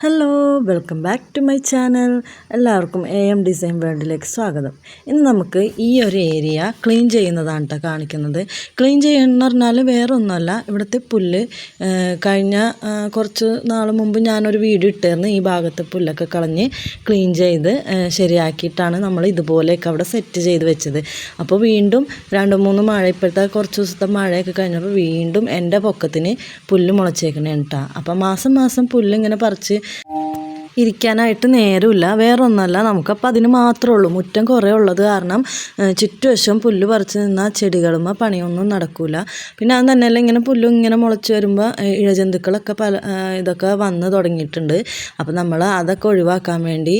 Hello welcome back to my channel എല്ലാവർക്കും A M design വേൾഡിലേക്ക് സ്വാഗതം. ഇന്ന് നമുക്ക് ഈ ഒരു ഏരിയ ക്ലീൻ ചെയ്യുന്നതാണ് കേട്ടോ കാണിക്കുന്നത്. ക്ലീൻ ചെയ്യുന്ന പറഞ്ഞാൽ വേറെ ഒന്നുമല്ല ഇവിടുത്തെ പുല്ല് കഴിഞ്ഞ കുറച്ച് നാൾ മുമ്പ് ഞാനൊരു വീഡിയോ ഇട്ടായിരുന്നു ഈ ഭാഗത്തെ പുല്ലൊക്കെ കളഞ്ഞ് ക്ലീൻ ചെയ്ത് ശരിയാക്കിയിട്ടാണ് നമ്മൾ ഇതുപോലെയൊക്കെ അവിടെ സെറ്റ് ചെയ്ത് വെച്ചത്. അപ്പോൾ വീണ്ടും രണ്ട് മൂന്ന് മഴ ഇപ്പോഴത്തെ കുറച്ച് ദിവസത്തെ മഴയൊക്കെ കഴിഞ്ഞപ്പോൾ വീണ്ടും എന്റെ പൊക്കത്തിന് പുല്ല് മുളച്ചേക്കണേ കേട്ടോ അപ്പോൾ മാസം മാസം പുല്ല് ഇങ്ങനെ പറിച്ച് ഇരിക്കാനായിട്ട് നേരമില്ല. വേറൊന്നുമല്ല ഒന്നല്ല നമുക്കപ്പോൾ അതിന് മാത്രമേ ഉള്ളൂ. മുറ്റം കുറേ ഉള്ളത് കാരണം ചുറ്റുവശം പുല്ല് പറിച്ച് നിന്നാൽ ചെടികളും പണിയൊന്നും നടക്കില്ല പിന്നെ അത് തന്നെയല്ല ഇങ്ങനെ പുല്ലും ഇങ്ങനെ മുളച്ച് വരുമ്പോൾ ഇഴജന്തുക്കളൊക്കെ പല ഇതൊക്കെ വന്ന് തുടങ്ങിയിട്ടുണ്ട്. അപ്പോൾ നമ്മൾ അതൊക്കെ ഒഴിവാക്കാൻ വേണ്ടി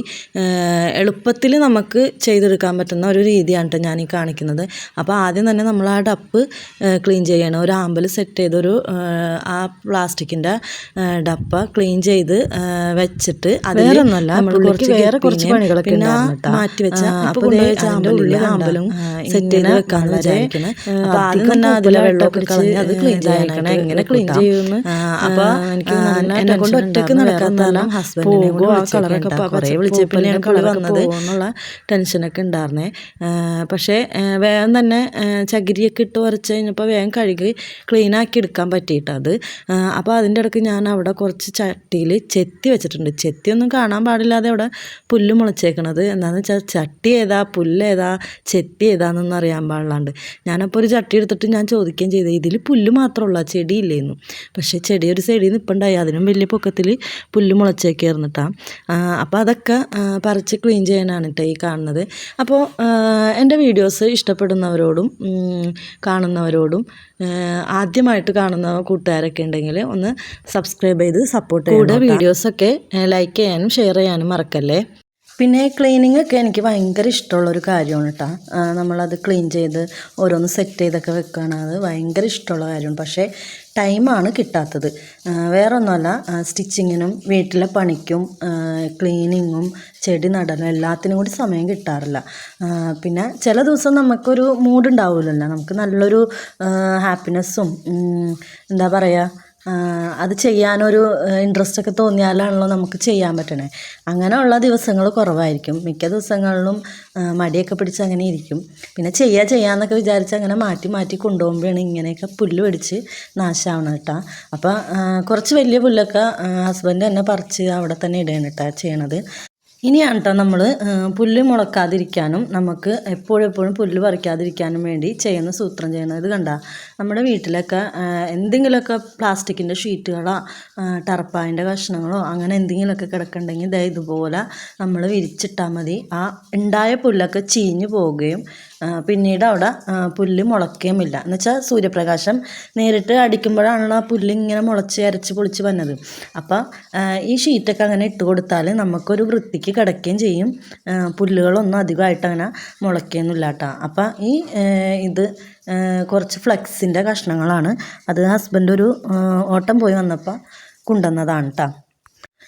എളുപ്പത്തിൽ നമുക്ക് ചെയ്തെടുക്കാൻ പറ്റുന്ന ഒരു രീതിയാണ് കേട്ടോ ഞാൻ ഈ കാണിക്കുന്നത്. അപ്പോൾ ആദ്യം തന്നെ നമ്മൾ ആ ഡപ്പ് ക്ലീൻ ചെയ്യണം. ഒരു ആമ്പൽ സെറ്റ് ചെയ്തൊരു ആ പ്ലാസ്റ്റിക്കിന്റെ ഡപ്പ ക്ലീൻ ചെയ്ത് വെച്ചിട്ട് വേറെ ഒന്നുമല്ല നമ്മൾ കുറച്ച് വേറെ കുറച്ച് പണികളൊക്കെ മാറ്റി വെച്ച അപ്പോൾ ആമ്പലും സെറ്റ് ചെയ്ത് വെക്കാന്ന് വിചാരിക്കുന്നത് അപ്പോൾ ആദ്യം തന്നെ അതിലെ വെള്ളമൊക്കെ കളഞ്ഞ് അത് ക്ലീൻ ചെയ്യാനാണ് എങ്ങനെ ക്ലീൻ ചെയ്യുമെന്ന് അപ്പോൾ എനിക്ക് എന്നെ കൊണ്ട് ഒറ്റയ്ക്ക് നടക്കാത്തല്ല ഹസ്ബൻഡിനെ പോകും ആ കളറൊക്കെ കുറേ വിളിച്ചപ്പോഴാണ് കളർ വന്നത് എന്നുള്ള ടെൻഷനൊക്കെ ഉണ്ടായിരുന്നേ. പക്ഷേ വേഗം തന്നെ ചകിരിയൊക്കെ ഇട്ട് ഉരച്ച് കഴിഞ്ഞപ്പോൾ വേഗം കഴുകി ക്ലീൻ ആക്കി എടുക്കാൻ പറ്റിയിട്ടത്. അപ്പോൾ അതിന്റെ ഇടയ്ക്ക് ഞാൻ അവിടെ കുറച്ച് ചട്ടിയിൽ ചെത്തി വെച്ചിട്ടുണ്ട്. ചെത്തിയൊന്നും കാണാൻ പാടില്ലാതെ അവിടെ പുല്ല് മുളച്ചേക്കണത്. എന്താണെന്ന് വെച്ചാൽ ചട്ടി ഏതാ പുല്ല് ഏതാ ചെത്തി ഏതാണെന്നൊന്നും അറിയാൻ പാടില്ലാണ്ട്. ഞാനപ്പോൾ ഒരു ചട്ടി എടുത്തിട്ട് ഞാൻ ചോദിക്കുകയും ചെയ്തു ഇതിൽ പുല്ല് മാത്രമുള്ള ചെടി ഇല്ലേന്നു പക്ഷേ ചെടി ഒരു സൈഡിൽ നിൽപ്പുണ്ടായി അതിനും വലിയ പൊക്കത്തിൽ പുല്ല് മുളച്ചേക്കായിരുന്നു കേട്ടോ അപ്പോൾ അതൊക്കെ പറിച്ച് ക്ലീൻ ചെയ്യാനാണ് കേട്ടോ ഈ കാണുന്നത്. അപ്പോൾ എന്റെ വീഡിയോസ് ഇഷ്ടപ്പെടുന്നവരോടും കാണുന്നവരോടും ആദ്യമായിട്ട് കാണുന്ന കൂട്ടുകാരൊക്കെ ഉണ്ടെങ്കിൽ ഒന്ന് സബ്സ്ക്രൈബ് ചെയ്ത് സപ്പോർട്ട് ചെയ്യുക കൂടെ വീഡിയോസൊക്കെ ലൈക്ക് ചെയ്യാനും ഷെയർ ചെയ്യാനും മറക്കല്ലേ? പിന്നെ ക്ലീനിങ് ഒക്കെ എനിക്ക് ഭയങ്കര ഇഷ്ടമുള്ളൊരു കാര്യമാണ് കേട്ടോ നമ്മളത് ക്ലീൻ ചെയ്ത് ഓരോന്ന് സെറ്റ് ചെയ്തൊക്കെ വെക്കുകയാണ് അത് ഭയങ്കര ഇഷ്ടമുള്ള കാര്യമാണ്. പക്ഷേ ടൈമാണ് കിട്ടാത്തത്. വേറൊന്നുമല്ല സ്റ്റിച്ചിങ്ങിനും വീട്ടിലെ പണിക്കും ക്ലീനിങ്ങും ചെടി നടലും എല്ലാത്തിനും കൂടി സമയം കിട്ടാറില്ല. പിന്നെ ചില ദിവസം നമുക്കൊരു മൂഡ് ഉണ്ടാവില്ലല്ലോ നമുക്ക് നല്ലൊരു ഹാപ്പിനെസ്സും എന്താ പറയുക അത് ചെയ്യാനൊരു ഇൻട്രസ്റ്റ് ഒക്കെ തോന്നിയാലാണല്ലോ നമുക്ക് ചെയ്യാൻ പറ്റണേ. അങ്ങനെയുള്ള ദിവസങ്ങൾ കുറവായിരിക്കും. മിക്ക ദിവസങ്ങളിലും മടിയൊക്കെ പിടിച്ച് അങ്ങനെ ഇരിക്കും. പിന്നെ ചെയ്യുക ചെയ്യാമെന്നൊക്കെ വിചാരിച്ച് അങ്ങനെ മാറ്റി മാറ്റി കൊണ്ടുപോകുമ്പോഴാണ് ഇങ്ങനെയൊക്കെ പുല്ല് പിടിച്ച് നാശമാവണം കേട്ടോ. അപ്പോൾ കുറച്ച് വലിയ പുല്ലൊക്കെ ഹസ്ബൻഡ് തന്നെ പറിച്ച് അവിടെ തന്നെ ഇടുകയാണ് കേട്ടോ ചെയ്യണത്. ഇനിയാണ് കേട്ടോ നമ്മൾ പുല്ല് മുളക്കാതിരിക്കാനും നമുക്ക് എപ്പോഴും എപ്പോഴും പുല്ല് പറിക്കാതിരിക്കാനും വേണ്ടി ചെയ്യുന്ന സൂത്രം ചെയ്യുന്നത് ഇത് കണ്ട. നമ്മുടെ വീട്ടിലൊക്കെ എന്തെങ്കിലുമൊക്കെ പ്ലാസ്റ്റിക്കിന്റെ ഷീറ്റുകളോ ടർപ്പായിന്റെ കഷ്ണങ്ങളോ അങ്ങനെ എന്തെങ്കിലുമൊക്കെ കിടക്കുന്നുണ്ടെങ്കിൽ ഇതേ ഇതുപോലെ നമ്മൾ വിരിച്ചിട്ടാൽ മതി. ആ ഉണ്ടായ പുല്ലൊക്കെ ചീഞ്ഞു പോവുകയും പിന്നീട് അവിടെ പുല്ല് മുളയ്ക്കുകയുമില്ല എന്ന് വെച്ചാൽ സൂര്യപ്രകാശം നേരിട്ട് അടിക്കുമ്പോഴാണല്ലോ ആ പുല്ല് ഇങ്ങനെ മുളച്ച് അരച്ച് പൊളിച്ച് വന്നത്. അപ്പോൾ ഈ ഷീറ്റൊക്കെ അങ്ങനെ ഇട്ട് കൊടുത്താൽ നമുക്കൊരു വൃത്തിക്ക് കിടക്കുകയും ചെയ്യും. പുല്ലുകളൊന്നും അധികമായിട്ട് അങ്ങനെ മുളയ്ക്കുകയൊന്നുമില്ല കേട്ടോ. അപ്പോൾ ഈ ഇത് കുറച്ച് ഫ്ലെക്സിന്റെ കഷ്ണങ്ങളാണ്. അത് ഹസ്ബൻഡ് ഒരു ഓട്ടം പോയി വന്നപ്പോൾ കൊണ്ടുവന്നതാണ് കേട്ടോ.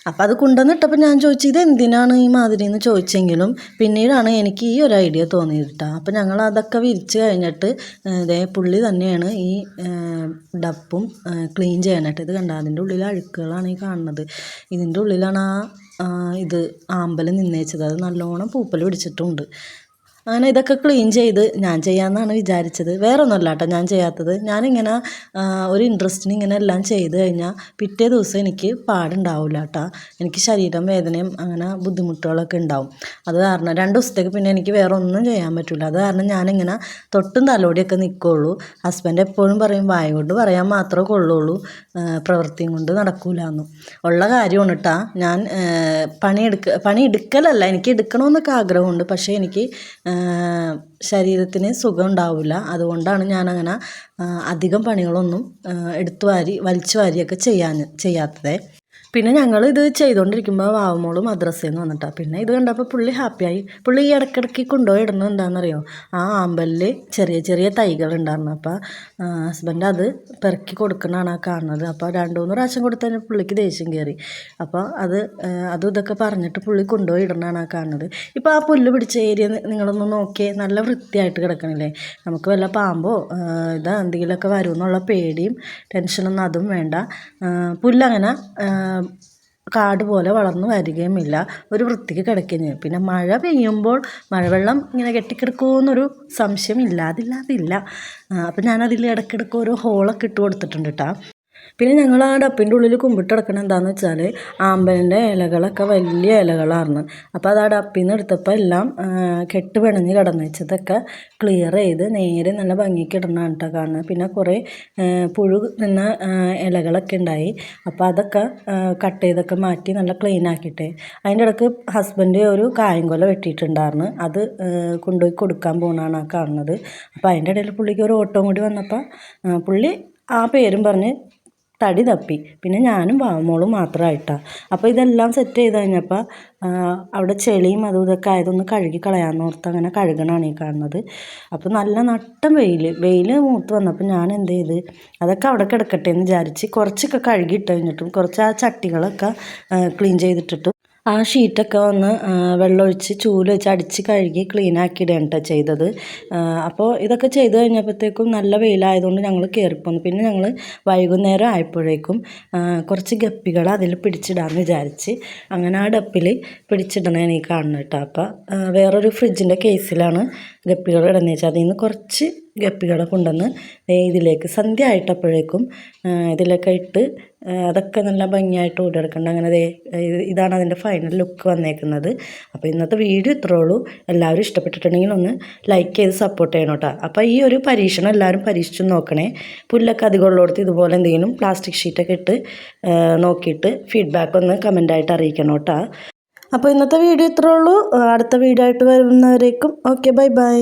അപ്പം അത് കൊണ്ടുവന്നിട്ടപ്പോൾ ഞാൻ ചോദിച്ചു ഇത് എന്തിനാണ് ഈ മാതിരി എന്ന് ചോദിച്ചെങ്കിലും പിന്നീടാണ് എനിക്ക് ഈ ഒരു ഐഡിയ തോന്നിയത് അപ്പം ഞങ്ങൾ അതൊക്കെ വിരിച്ച് കഴിഞ്ഞിട്ട് ഇതേ പുള്ളി തന്നെയാണ് ഈ ഡപ്പും ക്ലീൻ ചെയ്യാനായിട്ട് ഇത് കണ്ട? അതിന്റെ ഉള്ളിൽ അഴുക്കുകളാണ് ഈ കാണുന്നത്. ഇതിന്റെ ഉള്ളിലാണ് ആ, ഇത് ആമ്പൽ നിന്നേച്ചത്. അത് നല്ലോണം പൂപ്പൽ പിടിച്ചിട്ടുണ്ട്. അങ്ങനെ ഇതൊക്കെ ക്ലീൻ ചെയ്ത് ഞാൻ ചെയ്യാമെന്നാണ് വിചാരിച്ചത്. വേറെ ഒന്നുമല്ല കേട്ടോ ഞാൻ ചെയ്യാത്തത്. ഞാനിങ്ങനെ ഒരു ഇൻട്രസ്റ്റിന് ഇങ്ങനെ എല്ലാം ചെയ്ത് കഴിഞ്ഞാൽ പിറ്റേ ദിവസം എനിക്ക് പാടുണ്ടാവില്ല കേട്ടോ എനിക്ക് ശരീരം വേദനയും അങ്ങനെ ബുദ്ധിമുട്ടുകളൊക്കെ ഉണ്ടാവും. അത് കാരണം രണ്ട് ദിവസത്തേക്ക് പിന്നെ എനിക്ക് വേറെ ഒന്നും ചെയ്യാൻ പറ്റില്ല അത് കാരണം ഞാനിങ്ങനെ തൊട്ടും തലോടിയൊക്കെ നിൽക്കുള്ളൂ ഹസ്ബൻഡ് എപ്പോഴും പറയും വായ കൊണ്ട് പറയാൻ മാത്രമേ കൊള്ളുള്ളൂ. പ്രവൃത്തിയും കൊണ്ട് നടക്കൂല എന്നും ഉള്ള കാര്യമാണ് കേട്ടാ ഞാൻ പണിയെടുക്ക പണി എടുക്കലല്ല എനിക്ക് എടുക്കണമെന്നൊക്കെ ആഗ്രഹമുണ്ട്. പക്ഷേ എനിക്ക് ശരീരത്തിന് സുഖം ഉണ്ടാവില്ല അതുകൊണ്ടാണ് ഞാനങ്ങനെ അധികം പണികളൊന്നും എടുത്തു വാരി വലിച്ചു വാരിയൊക്കെ ചെയ്യാൻ ചെയ്യാത്തത്. പിന്നെ ഞങ്ങൾ ഇത് ചെയ്തുകൊണ്ടിരിക്കുമ്പോൾ വാവുമോൾ മദ്രസയിൽ നിന്ന് വന്നിട്ടാ. പിന്നെ ഇത് കണ്ടപ്പോൾ പുള്ളി ഹാപ്പിയായി പുള്ളി ഈ ഇടയ്ക്കിടയ്ക്ക് കൊണ്ടുപോയി ഇടുന്നത് എന്താണെന്നറിയോ ആ ആമ്പലിൽ ചെറിയ ചെറിയ തൈകൾ ഉണ്ടായിരുന്നു. അപ്പോൾ ഹസ്ബൻഡ് അത് പെറുക്കി കൊടുക്കണതാണ് ആ കാണുന്നത്. അപ്പോൾ രണ്ട് മൂന്ന് പ്രാവശ്യം കൊടുത്തതിന് പുള്ളിക്ക് ദേഷ്യം കയറി അപ്പോൾ അത് അതും ഇതൊക്കെ പറഞ്ഞിട്ട് പുള്ളി കൊണ്ടുപോയി ഇടണതാണ് ആ കാണുന്നത്. ഇപ്പോൾ ആ പുല്ല് പിടിച്ച ഏരിയ നിങ്ങളൊന്ന് നോക്കിയേ. നല്ല വൃത്തിയായിട്ട് കിടക്കണില്ലേ? നമുക്ക് വല്ല പാമ്പോ ഇതാ എന്തെങ്കിലുമൊക്കെ വരുമെന്നുള്ള പേടിയും ടെൻഷനൊന്നും അതും വേണ്ട. പുല്ലങ്ങനെ കാട് പോലെ വളർന്നു വരികയുമില്ല. ഒരു വൃത്തിക്ക് ചെയ്യും പിന്നെ മഴ പെയ്യുമ്പോൾ മഴവെള്ളം ഇങ്ങനെ കെട്ടിക്കിടക്കുമെന്നൊരു സംശയം ഇല്ലാതില്ലാതില്ല. അപ്പം ഞാനതിൽ ഇടയ്ക്കിടയ്ക്ക് ഓരോ ഹോളൊക്കെ ഇട്ട് കൊടുത്തിട്ടുണ്ട് കേട്ടോ പിന്നെ ഞങ്ങൾ ആ ഡപ്പിന്റെ ഉള്ളിൽ കുമ്പിട്ട് കിടക്കണത് എന്താണെന്ന് വെച്ചാൽ ആമ്പലിന്റെ ഇലകളൊക്കെ വലിയ ഇലകളായിരുന്നു അപ്പോൾ അത് ആ ഡപ്പിൽ നിന്ന് എടുത്തപ്പോൾ എല്ലാം കെട്ട് പിണഞ്ഞ് കിടന്ന് വെച്ചതൊക്കെ ക്ലിയർ ചെയ്ത് നേരെ നല്ല ഭംഗിക്ക് ഇടണതാണ് കേട്ടോ കാണുന്നത്. പിന്നെ കുറേ പുഴു നിന്ന ഇലകളൊക്കെ ഉണ്ടായി അപ്പോൾ അതൊക്കെ കട്ട് ചെയ്തൊക്കെ മാറ്റി നല്ല ക്ലീൻ ആക്കിയിട്ടേ അതിന്റെ ഇടയ്ക്ക് ഹസ്ബൻഡ് ഒരു കായംകൊല വെട്ടിയിട്ടുണ്ടായിരുന്നു അത് കൊണ്ടുപോയി കൊടുക്കാൻ പോകുന്നതാണ് ആ കാണുന്നത്. അപ്പോൾ അതിന്റെ ഇടയിൽ പുള്ളിക്ക് ഒരു ഓട്ടം കൂടി വന്നപ്പോൾ പുള്ളി ആ പേരും പറഞ്ഞ് തടി തപ്പി. പിന്നെ ഞാനും വാമോളും മാത്രമായിട്ടാണ് അപ്പോൾ ഇതെല്ലാം സെറ്റ് ചെയ്ത് കഴിഞ്ഞപ്പോൾ അവിടെ ചെളിയും അതും ഇതൊക്കെ ആയതൊന്ന് കഴുകി കളയാമെന്ന് ഓർത്ത് അങ്ങനെ കഴുകണമാണ് ഈ കാണുന്നത്. അപ്പോൾ നല്ല നട്ടം വെയിൽ വെയിൽ മൂത്ത് വന്നപ്പോൾ ഞാൻ എന്ത് ചെയ്ത് അതൊക്കെ അവിടെ കിടക്കട്ടെ എന്ന് വിചാരിച്ച് കുറച്ചൊക്കെ കഴുകിയിട്ട് കഴിഞ്ഞിട്ടും കുറച്ച് ആ ചട്ടികളൊക്കെ ക്ലീൻ ചെയ്തിട്ടിട്ടും ആ ഷീറ്റൊക്കെ ഒന്ന് വെള്ളമൊഴിച്ച് ചൂൽ വെച്ച് അടിച്ച് കഴുകി ക്ലീനാക്കി ഇടുകയാണ് കേട്ടോ ചെയ്തത്. അപ്പോൾ ഇതൊക്കെ ചെയ്ത് കഴിഞ്ഞപ്പോഴത്തേക്കും നല്ല വെയിലായതുകൊണ്ട് ഞങ്ങൾ കയറിപ്പോന്നു പിന്നെ ഞങ്ങൾ വൈകുന്നേരം ആയപ്പോഴേക്കും കുറച്ച് ഗപ്പികൾ അതിൽ പിടിച്ചിടാമെന്ന് വിചാരിച്ച് അങ്ങനെ ആ ഡപ്പിൽ പിടിച്ചിടണതാണ് ഈ കാണുന്നത് കേട്ടോ അപ്പോൾ വേറൊരു ഫ്രിഡ്ജിന്റെ കേസിലാണ് ഗപ്പികൾ ഇടുന്നത് വെച്ചാൽ അതിൽ നിന്ന് കുറച്ച് ഗപ്പികളെ കൊണ്ടുവന്ന് ഇതിലേക്ക് സന്ധ്യ ആയിട്ടപ്പോഴേക്കും ഇതിലൊക്കെ ഇട്ട് അതൊക്കെ നല്ല ഭംഗിയായിട്ട് ഓടിയെടുക്കേണ്ട അങ്ങനെ ഇതാണ് അതിന്റെ ഫൈനൽ ലുക്ക് വന്നേക്കുന്നത്. അപ്പോൾ ഇന്നത്തെ വീഡിയോ ഇത്രേ ഉള്ളൂ. എല്ലാവരും ഇഷ്ടപ്പെട്ടിട്ടുണ്ടെങ്കിൽ ഒന്ന് ലൈക്ക് ചെയ്ത് സപ്പോർട്ട് ചെയ്യണം കേട്ടോ. അപ്പോൾ ഈ ഒരു പരീക്ഷണം എല്ലാവരും പരീക്ഷിച്ച് നോക്കണേ. പുല്ലൊക്കെ അധികമുള്ളിടത്ത് ഇതുപോലെ എന്തെങ്കിലും പ്ലാസ്റ്റിക് ഷീറ്റൊക്കെ ഇട്ട് നോക്കിയിട്ട് ഫീഡ്ബാക്ക് ഒന്ന് കമന്റായിട്ട് അറിയിക്കണം കേട്ടോ. അപ്പോൾ ഇന്നത്തെ വീഡിയോ ഇത്രേ ഉള്ളൂ. അടുത്ത വീഡിയോ ആയിട്ട് വരുന്നവരേക്കും ഓക്കെ ബൈ ബൈ